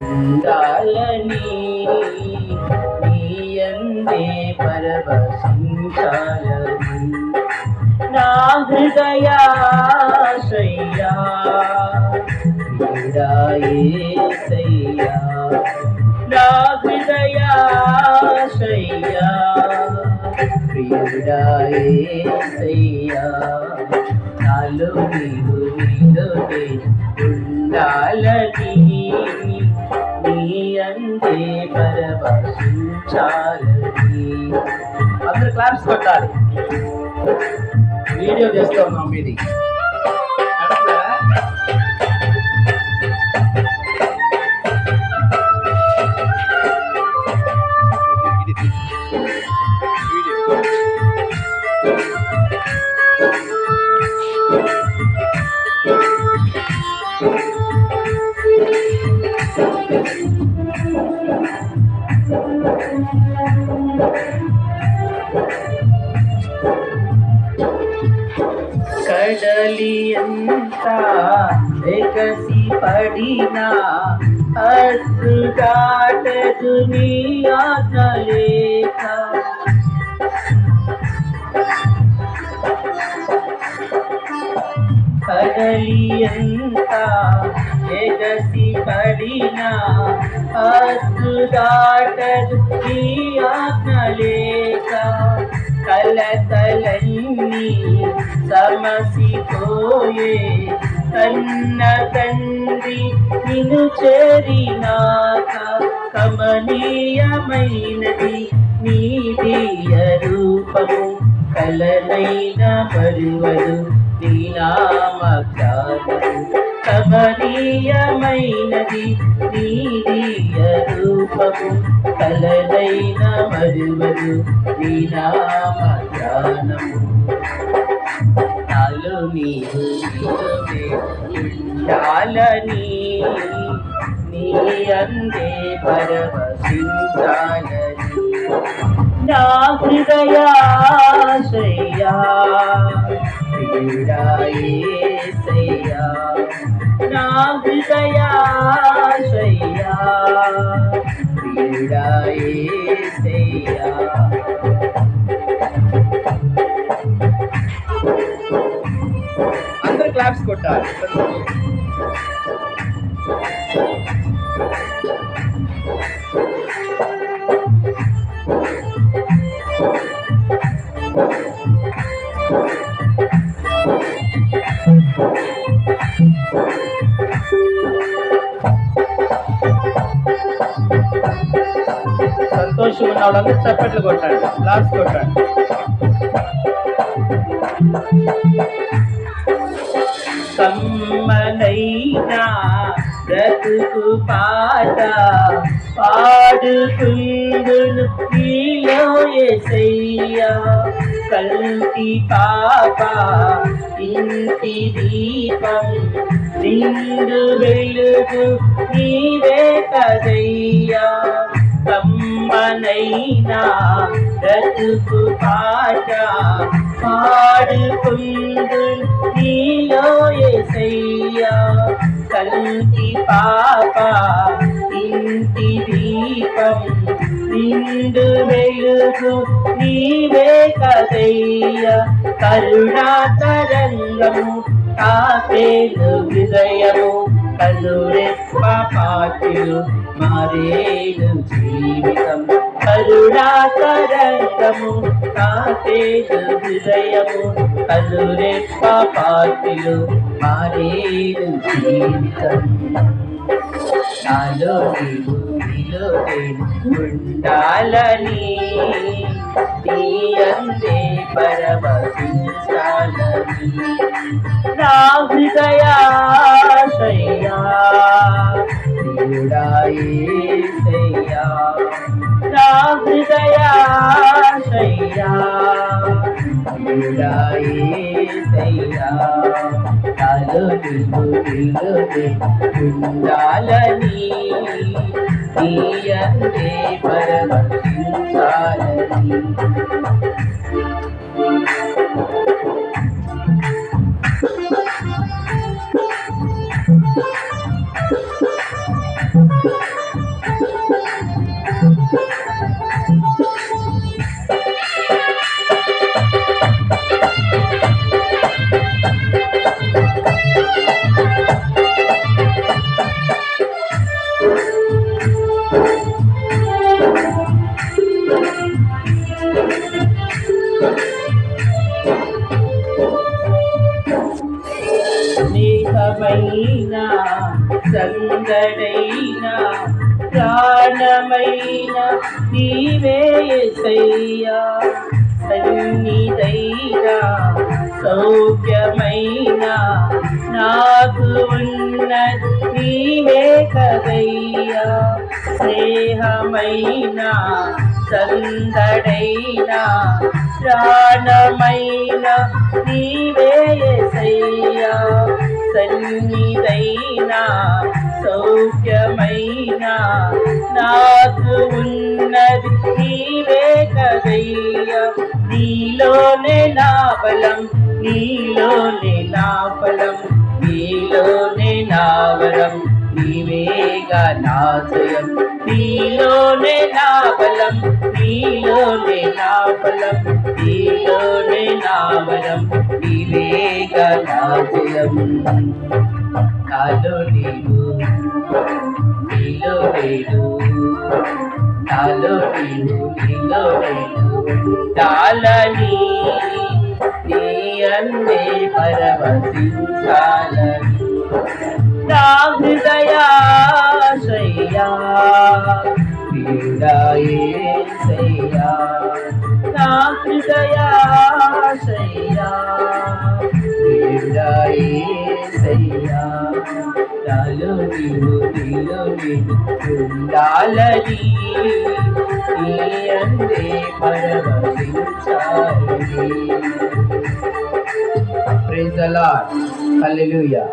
ఉండాలని నీయందే పరవశించాలని. నా హృదయాశయ్యా వీరాయేసయ్యా నా హృదయాశయ్యా ప్రియుడాయేసయ్యా నాలో నీవు నీలోనే ఉండాలని పరవశించాలని అందరు క్లాప్స్ కొట్టాలి. వీడియో చేస్తా ఉన్నాం మీది. Thank you. ఎంత ఎగసి పడినా అద్దు దాటదు నీ ఆకలేక కడలి ఎంత ఎగసి పడినా అద్దు దాటదు నీ ఆకలేక కలతలన్నీ సమసిపోయే కన్న తండ్రి నిను చేరినాక కమనీయమైనది నీదియ రూపము కలనైన మరువదు నీనామ కమనీయమైనది నీది రూపము కలనైన మరువదు నీ నామ జ్ఞానము నాలో ఉండాలని నీ అందే పరవశించాలని నా హృదయాశయ్యా ప్రియుడాయేసయ్యా నా హృదయాశయ్యా ప్రియుడాయేసయ్యా అందరు క్లాప్స్ కొట్టాలి సంతోషం ఉన్న వాళ్ళందరూ చప్పట్లు కొట్టండి లాస్ట్ కొట్టండి కమ్మనైనా బ్రతుకు పాట పాడుకుందును నీలో ఎసయ్యా కల్తి పాప ఇంటి దీపం నిండు వెలుగు నీవే కదయ్యా. కమ్మనైనా బ్రతుకు పాట పాడుకుందు నీలో ఎసయ్యా కంటి పాప ఇంటి దీపం నిండు వెలుగు నీవే కదయ్య. కరుణా తరంగము కాపేలు హృదయము కలురెప్ప పాటులు మారేను జీవితం? కరుణా తరంగము కాపేలు హృదయము కలురెప్ప పాటులు మారేను జీవితం? నాలో నీవు నీలో ఉండాలని నీ అందే పరవశించాలని నా హృదయాశయ్యా దేవుడాయేసయ్యా నా హృదయాశయ్యా. దేవుడాయేసయ్యా నాలో నీవు నీలో స్నేహమైన సందడైనా ప్రాణమైన నీవేసయ్యా సన్నిధైన సౌఖ్యమైన నాకు ఉన్న నీవే కదయ్యా. స్నేహమైన సందడైనా ప్రాణమైన నీవే ఎసయ్యా సన్నిధైన సౌఖ్యమైనా. నాకు ఉన్నది నీవే కదయ్యా. నీలోనే నా బలం నీలోనే నా బలం నీలోనే నా వరం నీవేగా నా జయం. నీలోనే నా బలం నీలోనే నా బలం నీలోనే నా వరం నీవేగా నా జయం నాలో నీవు నీలో నేను నాలో నీవు నీలో నేను ఉండాలని నీ అన్నే పరవశించాలని నా హృదయాశయ్యా. పీడాయేసయ్యా నా హృదయాశయ్యా. పీడాయేసయ్యా నాలో నీవు నీలో నేను ఉండాలని నీ అందే పరవశించాలని. Praise the lord hallelujah